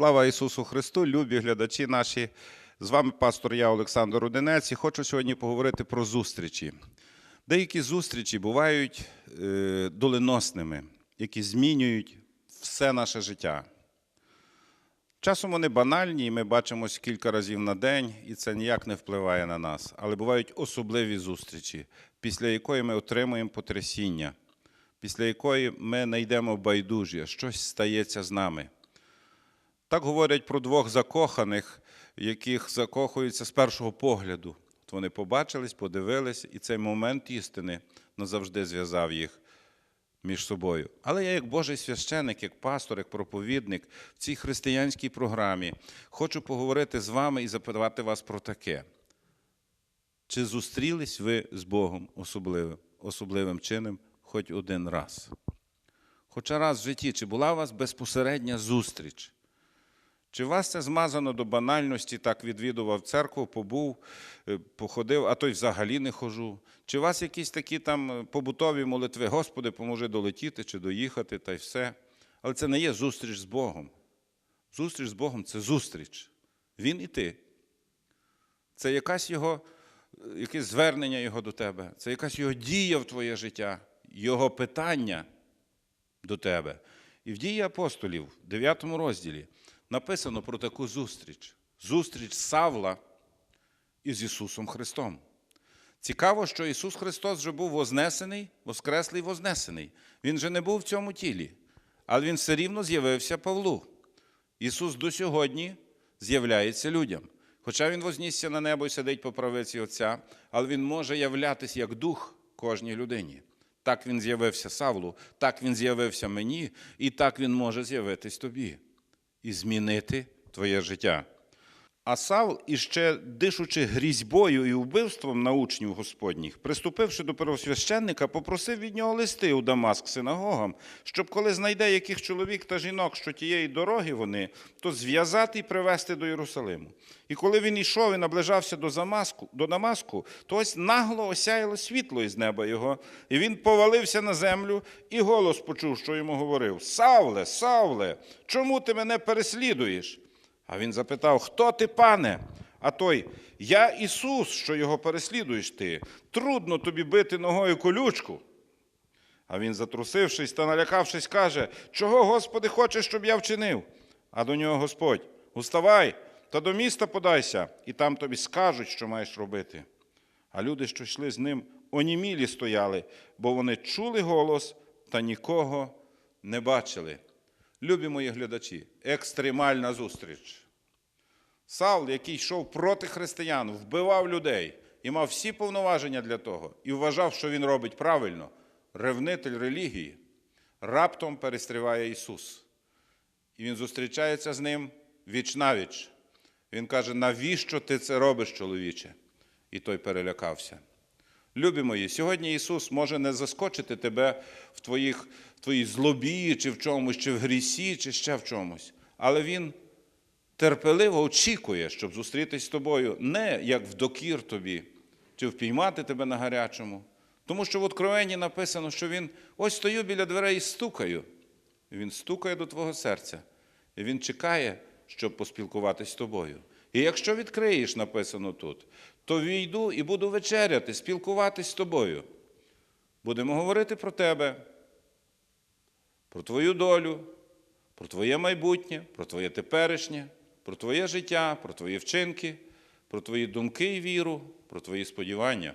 Слава Ісусу Христу, любі глядачі наші. З вами пастор я Олександр Рудинець і хочу сьогодні поговорити про зустрічі. Деякі зустрічі бувають е, доленосними, які змінюють все наше життя. Часом вони банальні, і ми бачимось кілька разів на день, і це ніяк не впливає на нас. Але бувають особливі зустрічі, після якої ми отримуємо потрясіння, після якої ми знайдемо байдужжя, щось стається з нами. Так говорять про двох закоханих, яких закохуються з першого погляду. От вони побачились, подивились, і цей момент істини назавжди зв'язав їх між собою. Але я, як Божий священик, як пастор, як проповідник в цій християнській програмі хочу поговорити з вами і запитати вас про таке. Чи зустрілись ви з Богом особливим, особливим чином хоч один раз? Хоча раз в житті, чи була у вас безпосередня зустріч? Чи вас це змазано до банальності, так відвідував церкву, побув, е, походив, а то й взагалі не хожу? Чи у вас якісь такі там е, побутові молитви, Господи, поможи долетіти чи доїхати, та й все? Але це не є зустріч з Богом. Зустріч з Богом це зустріч. Він і ти. Це якась його, е, якесь звернення Його до тебе, це якась його дія в твоє життя, його питання до тебе. І в дії апостолів, в 9 розділі, написано про таку зустріч. Зустріч Савла із Ісусом Христом. Цікаво, що Ісус Христос вже був вознесений, воскреслий вознесений. Він же не був в цьому тілі, але Він все рівно з'явився Павлу. Ісус до сьогодні з'являється людям. Хоча Він вознісся на небо і сидить по правиці Отця, але Він може являтися як дух кожній людині. Так Він з'явився Савлу, так Він з'явився мені, і так Він може з'явитись тобі і змінити твоє життя. А Савл, іще дишучи грізьбою і вбивством на учнів Господніх, приступивши до первосвященника, попросив від нього листи у Дамаск синагогам, щоб коли знайде яких чоловік та жінок, що тієї дороги вони, то зв'язати і привезти до Єрусалиму. І коли він йшов і наближався до Дамаску, до Дамаску, то ось нагло осяяло світло із неба його, і він повалився на землю, і голос почув, що йому говорив: Савле, Савле, чому ти мене переслідуєш? А він запитав: Хто ти, пане? А той, я Ісус, що його переслідуєш ти. Трудно тобі бити ногою колючку. А він, затрусившись та налякавшись, каже: Чого, Господи, хочеш, щоб я вчинив? А до нього Господь: Уставай та до міста подайся, і там тобі скажуть, що маєш робити. А люди, що йшли з ним, онімілі стояли, бо вони чули голос та нікого не бачили. Любі мої глядачі, екстремальна зустріч. Савл, який йшов проти християн, вбивав людей і мав всі повноваження для того, і вважав, що він робить правильно, ревнитель релігії, раптом перестріває Ісус. І він зустрічається з ним віч навіч. Він каже: навіщо ти це робиш, чоловіче? І той перелякався. Любі мої, сьогодні Ісус може не заскочити тебе в, твоїх, в твоїй злобі, чи в чомусь, чи в грісі, чи ще в чомусь. Але Він терпеливо очікує, щоб зустрітись з тобою не як в докір тобі, чи впіймати тебе на гарячому. Тому що в Откровенні написано, що Він ось стою біля дверей і стукаю. Він стукає до твого серця. І Він чекає, щоб поспілкуватись з тобою. І якщо відкриєш, написано тут, то війду і буду вечеряти, спілкуватись з тобою. Будемо говорити про тебе, про твою долю, про твоє майбутнє, про твоє теперішнє, про твоє життя, про твої вчинки, про твої думки і віру, про твої сподівання.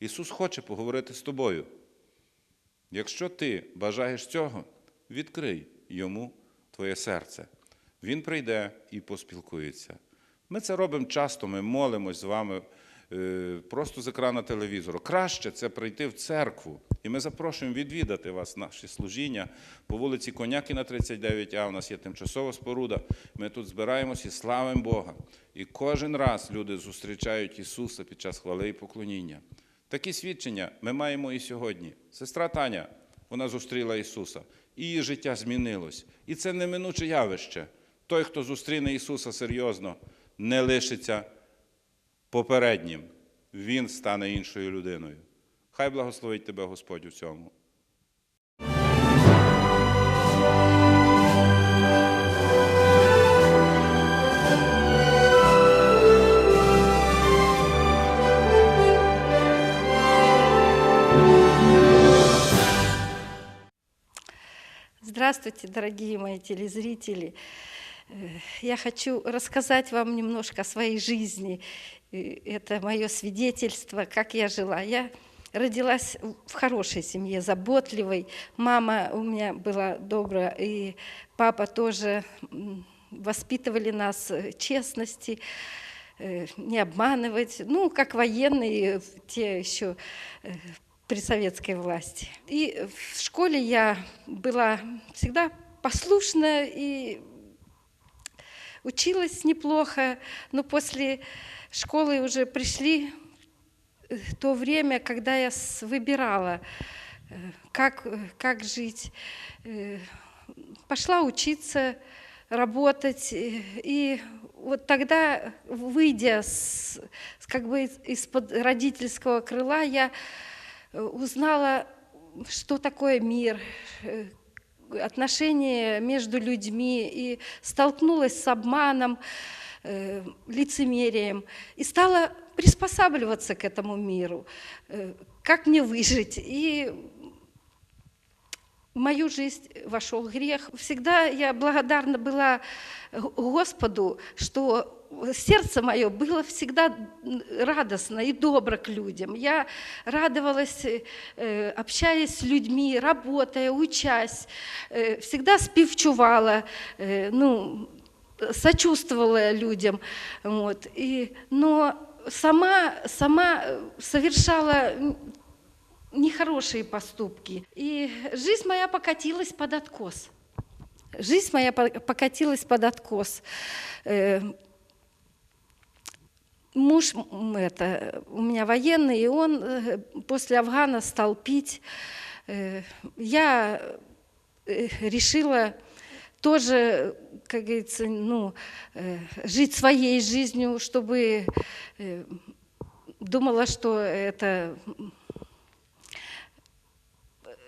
Ісус хоче поговорити з тобою. Якщо ти бажаєш цього, відкрий йому твоє серце. Він прийде і поспілкується. Ми це робимо часто, ми молимось з вами просто з екрана телевізору. Краще це прийти в церкву. І ми запрошуємо відвідати вас, наші служіння по вулиці Конякіна, 39А. У нас є тимчасова споруда. Ми тут збираємось і славимо Бога. І кожен раз люди зустрічають Ісуса під час хвали і поклоніння. Такі свідчення ми маємо і сьогодні. Сестра Таня, вона зустріла Ісуса, і її життя змінилось. І це неминуче явище. Той, хто зустріне Ісуса серйозно, не лишиться попереднім, він стане іншою людиною. Хай благословить тебе Господь у цьому. Здравствуйте, дорогие мои телезрители. Э, Я хочу рассказать вам немножко о своей жизни. Это мое свидетельство, как я жила. Я родилась в хорошей семье, заботливой. Мама у меня была добрая, и папа тоже воспитывали нас э, честности, э, не обманывать. Ну, как военные, те еще при советской власти. И в школе я была всегда послушная и училась неплохо, но после школы уже пришли э, то время, когда я выбирала, э, как, э, как жить. Пошла учиться, работать, и вот тогда, выйдя с, как бы из- из-под родительского крыла, я узнала, что такое мир, отношения между людьми, и столкнулась с обманом, э, лицемерием, и стала приспосабливаться к этому миру, э, как мне выжить. И в мою жизнь вошел грех. Всегда я благодарна была Господу, что сердце мое было всегда радостно и добро к людям. Я радовалась, э, общаясь с людьми, работая, учась, э, всегда спивчувала, э, ну, сочувствовала людям. Вот. И, но сама, сама совершала нехорошие поступки. И жизнь моя покатилась под откос. Жизнь моя по- покатилась под откос. Э, Муж это, у меня военный, и он э, после Афгана стал пить. Э, Я решила тоже, как говорится, ну, жить своей жизнью, чтобы думала, что это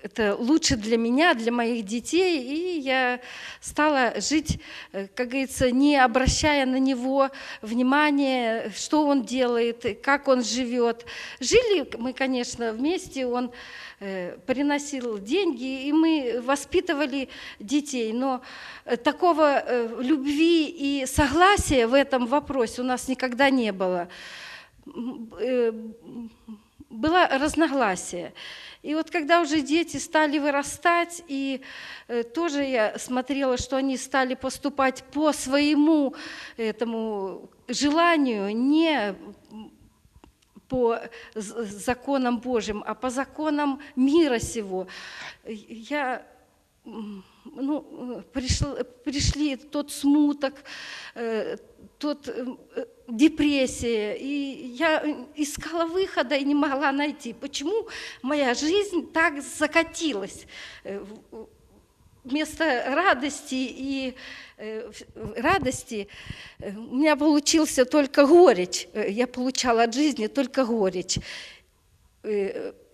это лучше для меня, для моих детей, и я стала жить, э, как говорится, не обращая на него внимания, что он делает, как он живет. Жили мы, конечно, вместе, он э, приносил деньги, и мы воспитывали детей, но э, такого любви и согласия в этом вопросе у нас никогда не было. Э, было разногласие. И вот когда уже дети стали вырастать, и э, тоже я смотрела, что они стали поступать по своему этому желанию, не по законам Божьим, а по законам мира сего. Я ну, э, пришел, пришли тот смуток, э, тот э, э, депрессия, и я искала выхода и не могла найти. Почему моя жизнь так закатилась? Э, Вместо радости и э, радости э, у меня получился только горечь. Я получала от жизни только горечь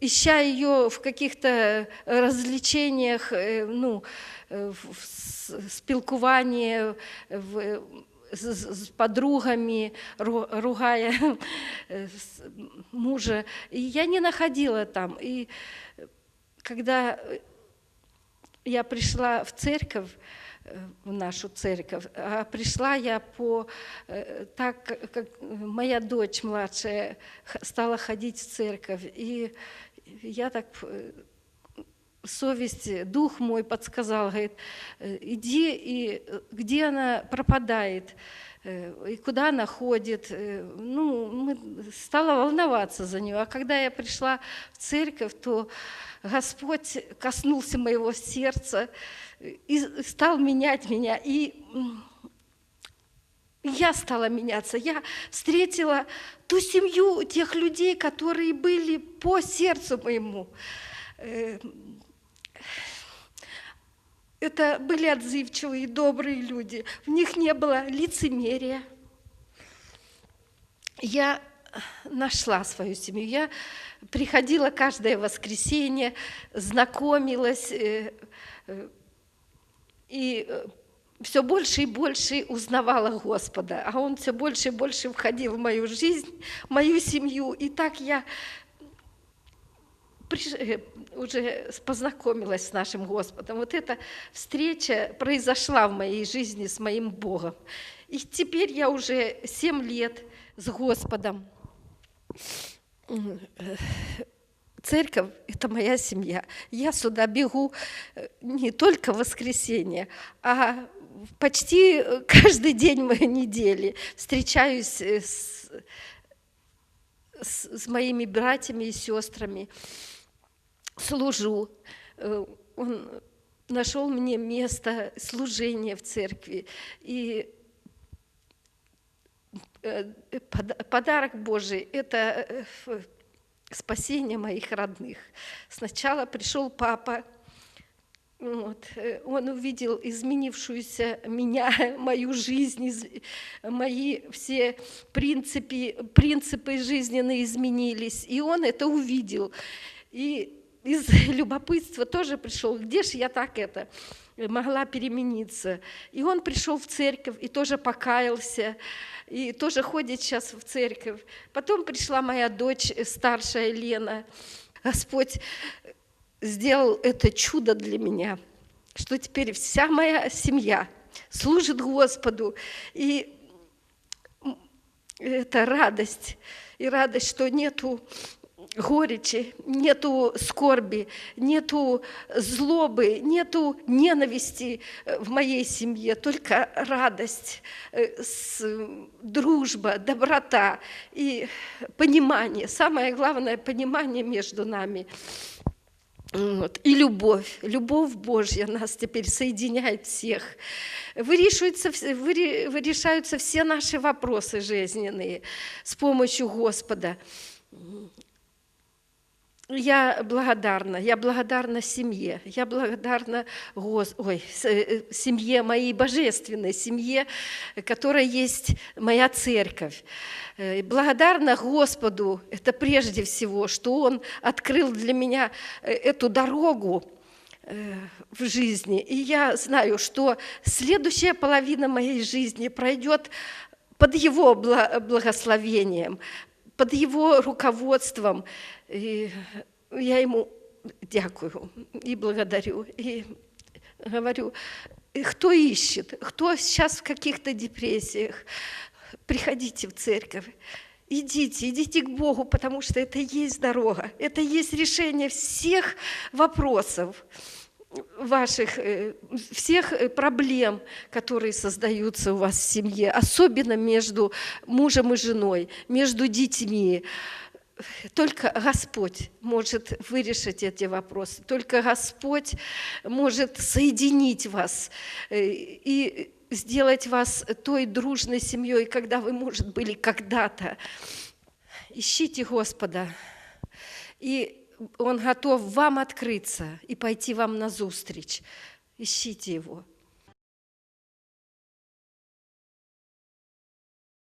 ища ее в каких-то развлечениях, ну, в в с- з подругами, ру- ругая э, с- мужа. И я не находила там. И когда я пришла в церковь, э, в нашу церковь, а пришла я по э, так, как- моя дочь младшая стала ходить в церковь, и я так э, совесть, дух мой подсказал, говорит, «Э, иди, и э, где она пропадает, э, и куда она ходит. Ну, мы- стала волноваться за нее. А когда я пришла в церковь, то Господь коснулся моего сердца и стал менять меня. И я стала меняться. Я встретила ту семью тех людей, которые были по сердцу моему. Э, Это были отзывчивые, добрые люди. В них не было лицемерия. Я нашла свою семью. Я приходила каждое воскресенье, знакомилась э, э, и все больше и больше узнавала Господа, а Он все больше и больше входил в мою жизнь, в мою семью. И так я э, уже познакомилась с нашим Господом. Вот эта встреча произошла в моей жизни с моим Богом. И теперь я уже семь лет с Господом. Э, Церковь – это моя семья. Я сюда бегу э, не только в воскресенье, а почти э, каждый день моей недели. Встречаюсь э, с, с, с моими братьями и сестрами, служу. Э, Он нашел мне место служения в церкви. И э, пода- подарок Божий – это э, спасение моих родных. Сначала пришел папа, вот, он увидел изменившуюся меня, мою жизнь, из- мои все принципы, принципы жизненные изменились, и он это увидел. И из любопытства тоже пришел, где же я так это могла перемениться. И он пришел в церковь и тоже покаялся, и тоже ходит сейчас в церковь. Потом пришла моя дочь, э, старшая Лена. Господь сделал это чудо для меня, что теперь вся моя семья служит Господу. И это радость. И радость, что нету горечи, нету скорби, нету злобы, нету ненависти э, в моей семье, только радость, э, дружба, доброта и понимание. Самое главное – понимание между нами. Вот. И любовь, любовь Божья нас теперь соединяет всех. Вырешиваются, вс- выре- вырешаются все наши вопросы жизненные с помощью Господа. Я благодарна, я благодарна семье, я благодарна Гос... Ой, э, семье моей божественной, семье, которая есть моя церковь. Э, Благодарна Господу, это прежде всего, что Он открыл для меня э, эту дорогу в жизни. И я знаю, что следующая половина моей жизни пройдет под Его бла- благословением, под Его руководством. И я Ему дякую и благодарю. И говорю, «И кто ищет, кто сейчас в каких-то депрессиях, приходите в церковь. Идите, идите к Богу, потому что это есть дорога, это есть решение всех вопросов ваших, э, всех э, проблем, которые создаются у вас в семье, особенно между мужем и женой, между детьми. Только Господь может вырешить эти вопросы, только Господь может соединить вас э, и сделать вас той дружной семьей, когда вы, может, были когда-то. Ищите Господа, и Он готов вам открыться и пойти вам назустріч. Ищите Его.